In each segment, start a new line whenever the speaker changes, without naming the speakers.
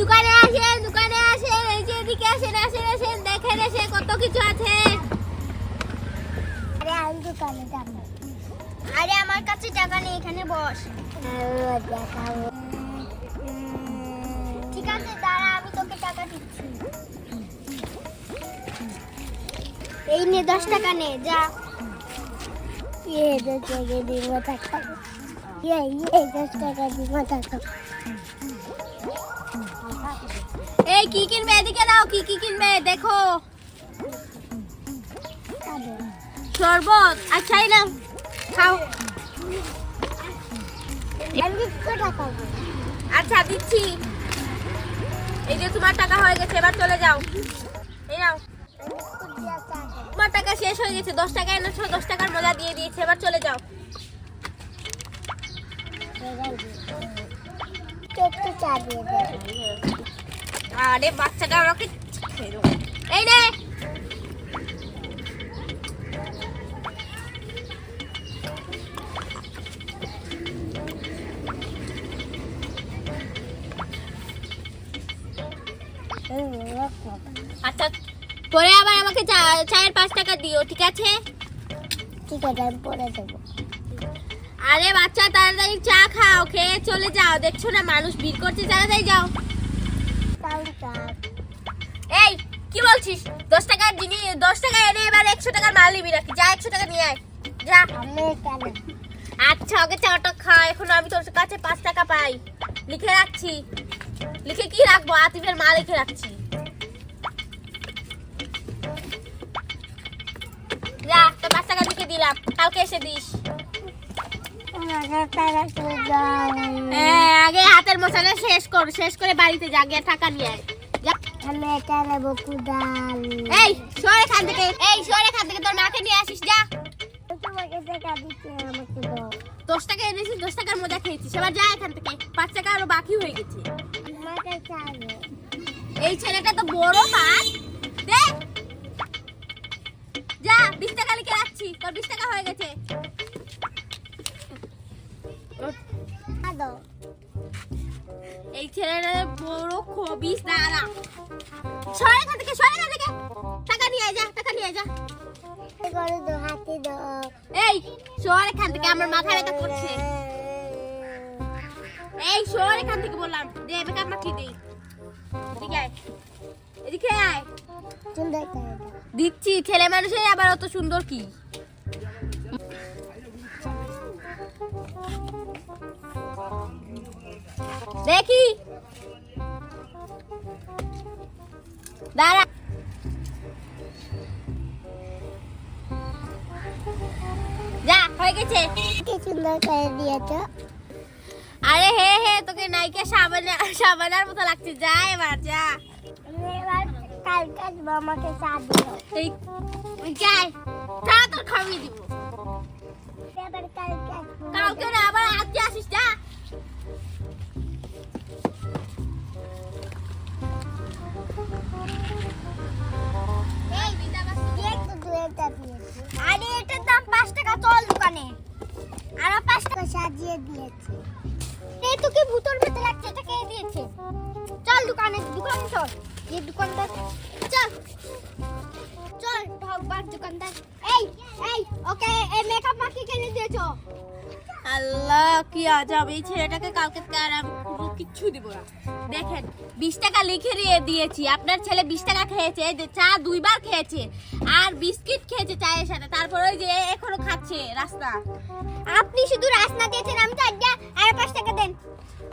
দোকানে আসেন দোকানে আসেন এই যে এদিকে আসেন আসেন আসেন, দেখেন এসে কত কিছু আছে।
আরে, আমি দোকানে
আরে, আমার কাছে টাকা নেই, এখানে বস। ঠিক আছে, দাঁড়া, আমি তোকে টাকা দিচ্ছি। এই নে, দশ টাকা নে, যা।
ইয়ে দশ টাকা দিব ইয়ে দশ টাকা দিব দেখাবো
এই কি কিনবে? এদিকে দাও কি কি কিনবে? দেখো। শরবত। আচ্ছা এই খাও। আচ্ছা দিচ্ছি। এই যে তোমার টাকা হয়ে গেছে এবার চলে যাও। এই নাও। তোমার টাকা শেষ হয়ে গেছে দশ টাকা এনেছো দশ টাকার মজা দিয়ে দিয়েছে এবার চলে যাও।
একটু চা দিয়ে
আরে বাচ্চাটা আমাকে এই নে। আচ্ছা পরে আবার আমাকে চা- চায়ের পাঁচ টাকা দিও ঠিক আছে?
ঠিক আছে আমি পরে দেবো।
আরে বাচ্চা তাড়াতাড়ি চা খাও খেয়ে চলে যাও। দেখছ না মানুষ ভিড় করছে তাড়াতাড়ি যাও। এই, কি বলছিস? দশ টাকার জিনিস দশ টাকা এনে এবার একশো টাকার মাল নিবি নাকি? যা, একশো টাকা নিয়ে আয়। যা। আচ্ছা ওকে চাটা খা, এখন আমি তোর কাছে পাঁচ টাকা পাই। লিখে রাখছি। লিখে কি রাখব? আতিফের মা লিখে রাখছি। যা তো পাঁচ টাকা লিখে দিলাম। কালকে এসে দিস। আগে হাতের মশাটা শেষ কর, শেষ করে বাড়িতে যা, গিয়ে টাকা নিয়ে আসিস দশ টাকা দশ টাকার মজা খেয়েছিস। এবার যা এখান থেকে, পাঁচ টাকা আরও বাকি হয়ে গেছে। এই ছেলেটা তো বড় পাঁচ। যা, বিশ টাকা লিখে রাখছি, তোর বিশ টাকা হয়ে গেছে। ছেলেটা বড় খবিস দাঁড়া সরে এখান থেকে, সরে এখান থেকে। টাকা নিয়ে যা, টাকা নিয়ে যা। এই, সর এখান থেকে, আমার মাথা ব্যথা করছে। এই, সর এখান থেকে বললাম। দে মেকআপ মাখিয়ে দেই? এদিকে আয়। এদিকে আয়। দিচ্ছি, ছেলে মানুষের, আবার অত সুন্দর কি? দেখি। দাঁড়া। যা হয়ে গেছে।
কি সুন্দর করে দিয়েছ।
আরে হে হে তোকে নাইকে সাবান সাবানার মতো লাগছে। যা এবার যা।
কালকে আমাকে চা দিও।
এই যাই তা তোর খাওয়িয়ে দিব।
কালকে
আবার আজকে আসিস যা। আরে, এটার দাম পাঁচ টাকা, চল দোকানে।
আর পাঁচ টাকা সাজিয়ে দিয়েছে।
এই তোকে ভূতর ভেতর লাগছে, এটা কে দিয়েছে? চল দোকানে দোকানে চল। এই দোকানদার, চল। চল, ঢকবার দোকানদার। এই এই, ওকে, এই মেকআপ মাখি কিনে দিয়েছ? আল্লাহ, কি আজব। এই ছেলেটাকে কালকে আর আমি কিচ্ছু দিব না। দেখেন বিশ টাকা লিখে দিয়ে দিয়েছি। আপনার ছেলে বিশ টাকা খেয়েছে এই যে চা দুইবার খেয়েছে আর বিস্কিট খেয়েছে চায়ের সাথে তারপরে ওই যে এখনও খাচ্ছে রাস্তা। আপনি শুধু রাস্তা দিয়েছেন আমি তো আজ্ঞা আর পাঁচ টাকা দেন।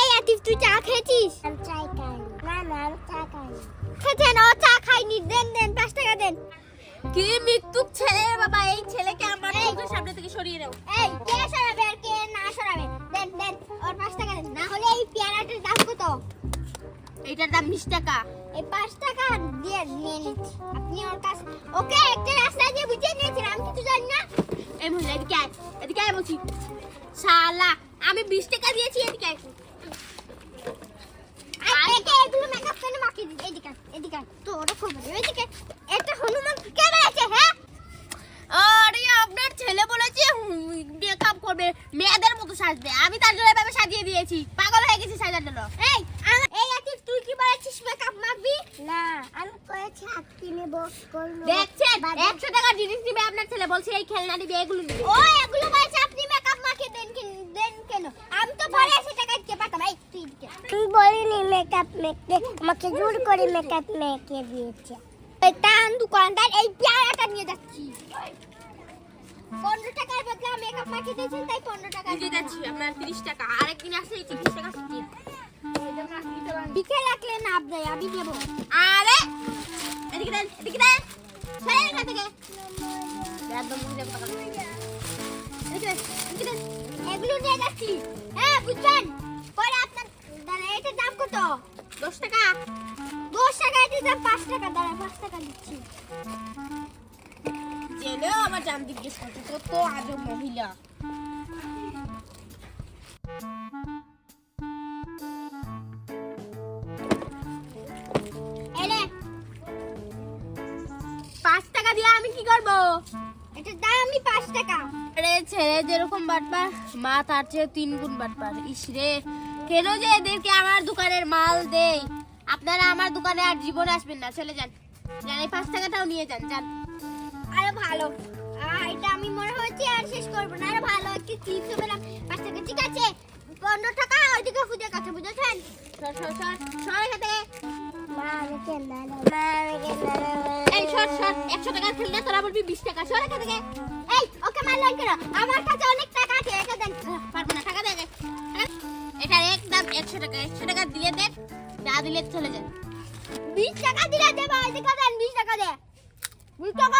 এই আতিফ তুই চা খেয়েছিস?
আমি চাই খাই না না আমি চা খাই
খেয়েছেন ও চা খাইনি দেন দেন পাঁচ টাকা দেন। কি মৃত্যুক ছেলে বাবা এই ছেলেকে আমার সামনে থেকে সরিয়ে দাও। এই কে সরাবে আর কে না সরাবে? দেন দেন ওর পাঁচ টাকা দেন। না হলে এই পেয়ারাটার দাম কত? এইটার দাম বিশ টাকা। এই পাঁচ টাকা দিয়ে নিয়ে নিচ্ছি। আপনি ওর কাছে ওকে একটা রাস্তা দিয়ে বুঝিয়ে নিয়েছেন আমি কিছু জানি না। এই মহিলা এদিকে আয় এদিকে আয় বলছি। শালা আমি বিশ টাকা দিয়েছি এদিকে আয়। এদিকে। তোর খবর। এদিকে একটা হনুমান কে বেড়াচ্ছে হ্যাঁ? আরে করবে মেয়েদের মতো সাজবে। আমি তার জন্য এভাবে সাজিয়ে দিয়েছি। পাগল হয়ে গেছি সাজার জন্য। এই এই তুই কি বলেছিস মেকআপ মাখবি?
না আমি কয়েছি হাত দেখছেন 100 টাকা জিনিস দিবে আপনার ছেলে এই খেলনা দিবে এগুলো ও এগুলো আপনি মেকআপ মাখিয়ে দেন কি দেন কেন? আমি তো পরে 100 টাকা কে পারতাম ভাই তুই
তুই বলিনি মেকআপ মেখতে আমাকে জোর করে মেকআপ মেখে দিয়েছে।
তান দোকানদার এই পেয়ারাটা নিয়ে যাচ্ছি। পনেরো টাকার বদলে মেকআপ মাকে দিয়েছেন তাই পনেরো টাকা
দিয়ে যাচ্ছি আপনার তিরিশ টাকা। আরেকদিন আসলে এই তিরিশ টাকা শিখিয়ে
বিকে রাখলে না আপনি আমি দেবো।
আরে! এদিকে দেন এদিকে দেন। সরে এখান থেকে। একদম যাব টাকা
এদিকে এদিকে দেন। এগুলো নিয়ে যাচ্ছি। হ্যাঁ বুঝছেন? পরে আপনার দাঁড়া এটার দাম কত?
দশ টাকা।
দশ টাকা এটার দাম পাঁচ টাকা। দাঁড়া পাঁচ টাকা দিচ্ছি।
আজব মহিলা। পাঁচ টাকা দিয়ে আমি কি করব?
দাম আমি পাঁচ টাকা।
আরে ছেলে যেরকম বাটপার, মা তার চেয়ে তিন গুণ ইস রে। কেন যে এদেরকে আমার দোকানের মাল দেই আপনারা আমার দোকানে আর জীবন আসবেন না। চলে যান। যান, এই পাঁচ টাকাটাও নিয়ে যান যান।
ভালো। এটা আমি মনে হচ্ছে আর শেষ করব না। আরে ভালো, একটু চিপস পেলাম। পাঁচ টাকা ঠিক আছে? পনেরো টাকা, ওইদিকে ফুজে কাছে, বুঝেছেন?
একশো টাকা খেললে তোরা বিশ টাকা।
ওকে মারলেন আমার কাছে অনেক টাকা আছে এটা দেন।
একদম একশো টাকা একশো টাকা দিয়ে দেন না দিলে চলে যান
বিশ টাকা দিলে দেবো ওইদিকে দেন, বিশ টাকা দে। টাকা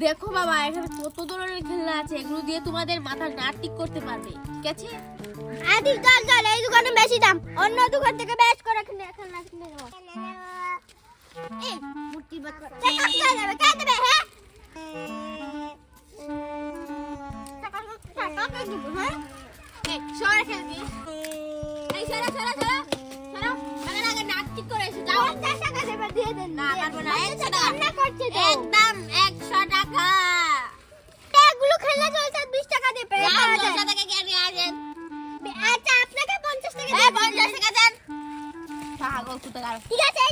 দেখো বাবা এখানে কত ধরনের খেলনা আছে এগুলো দিয়ে তোমাদের মাথা নাট ঠিক করতে পারবে ঠিক আছে?
আদি চল চল এই দোকানে বেশি দাম। অন্য দোকান থেকে বেশ করে খেলনা কিনে নেব। এই মুটকি বাত টাকা কে দেবে কে দেবে হ্যাঁ? টাকা টাকা কে দেবে হ্যাঁ?
একদম একশো টাকা।
এগুলো খেলনা চলছে বিশ টাকা
আসেন
আচ্ছা আপনাকে পঞ্চাশ টাকা
পঞ্চাশ টাকা দেন।
ঠিক আছে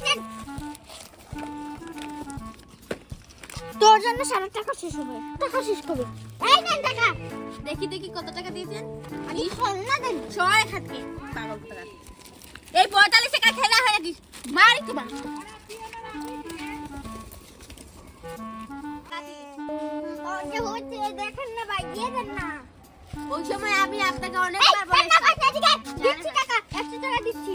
জন্য সারা টাকা শেষ হবে। টাকা শেষ করবে এই নেন টাকা।
দেখি দেখি কত টাকা দিয়েছেন?
আমি খেলনা দেন।
এখান থেকে পাগল এই পঁয়তাল্লিশ টাকা খেলা হয়ে গেছিস মারি তোমার
দেখেন না ভাই দিয়ে দেন না।
ওই সময় আমি আপনাকে অনেকবার বলেছি।
দিচ্ছি টাকা একশো টাকা দিচ্ছি।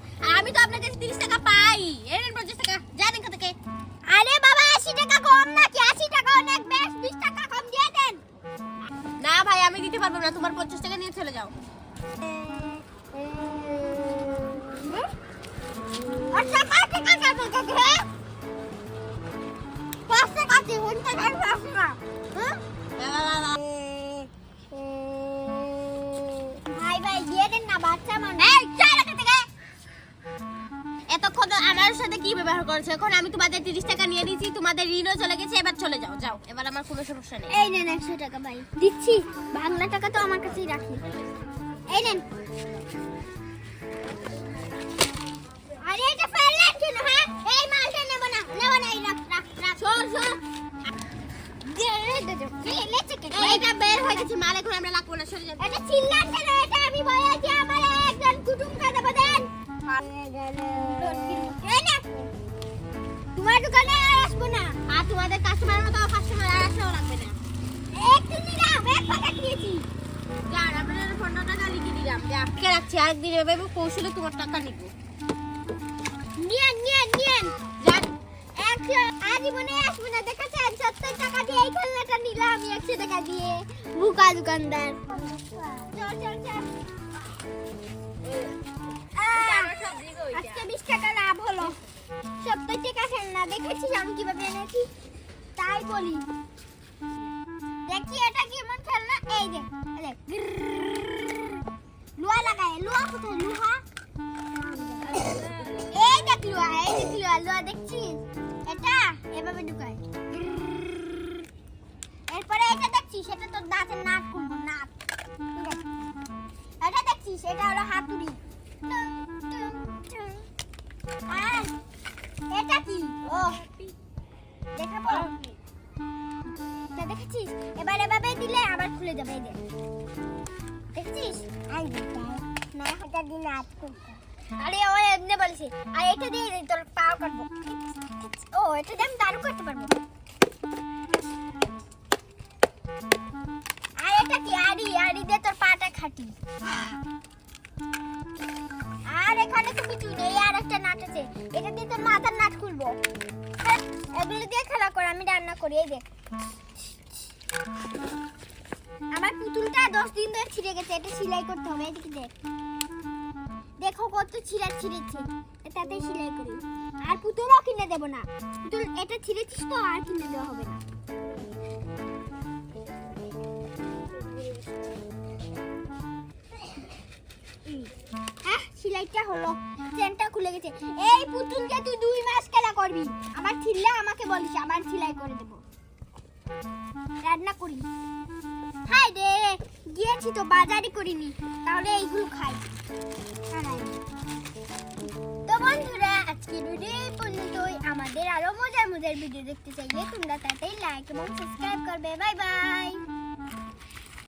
এতক্ষণ আমার সাথে কি ব্যবহার করেছ? এখন আমি তোমাদের তিরিশ টাকা নিয়ে দিয়েছি, তোমাদের ঋণও চলে গেছে, এবার চলে যাও যাও, এবার আমার কোনো সমস্যা নেই।
এই নেন একশো টাকা, ভাই। দিচ্ছি। বাংলা টাকা তো আমার কাছেই রাখি। এই নেন। আরে এটা ফেললেন
টাকা লিখে দিলাম যা রাখছি। আরেকদিন এভাবে কৌশলে তোমার টাকা নিবো।
নিয়েন নিয়েন নিয়েন। সত্তর টাকা দিয়ে এই খেলনাটা নিলাম আমি একশো টাকা দিয়ে। বুকা দোকানদার। চল চল চল। আজকে হলো। সত্তর টাকা খেলনা, দেখেছিস তাই বলি। দেখি এটা কেমন খেলনা? এই দেখ লুয়া লাগায় লুয়া কোথায় লুহা? এই দেখ লুয়া এই দেখ লুয়া লুয়া দেখছিস? এটা এভাবে ঢুকায়। এরপরে এটা দেখছিস, এটা তোর দাঁতের নাট ঠিক আছে। এটা দেখছিস, এটা হলো হাতুড়ি। আর এটা কি? ও এটা দেখেছিস? এবার এভাবে দিলে আবার খুলে যাবে, এই দেখ। দেখছিস
না হাতে দিন আট
আরে ও এমনি বলছি আর এটা দিয়ে তোর পাও কাটবো। ও এটা দিয়ে আমি দারু করতে পারব। আর এটা কি আড়ি? আড়ি দিয়ে তোর পাটা খাটি। আর এখানে তো কিছু নেই? আর একটা নাট আছে। এটা দিয়ে তোর মাথার নাট খুলবো। হ্যাঁ, এগুলো দিয়ে খেলা কর আমি রান্না করি এই দেখ। আমার পুতুলটা দশ দিন ধরে ছিঁড়ে গেছে, এটা সেলাই করতে হবে, এদিকে দেখ। দেখো কত ছিঁড়া ছিঁড়েছে এটাতে সেলাই করি। আর পুতুলও কিনে দেবো না। পুতুল, এটা ছিঁড়েছিস তো, আর কিনে দেওয়া হবে না। আহ সেলাইটা হলো। চেনটা খুলে গেছে। এই পুতুলকে তুই দুই মাস খেলা করবি? আমার ছিললে আমাকে বলিস আবার সেলাই করে দেবো। রান্না করি হাই রে। গিয়েছি তো বাজারই করিনি। তাহলে এইগুলো খাই। তো বন্ধুরা, আজকের ভিডিও এই পর্যন্তই। আমাদের আরও মজার মজার ভিডিও দেখতে চাইলে তোমরা তাতেই লাইক এবং সাবস্ক্রাইব করবে। Bye bye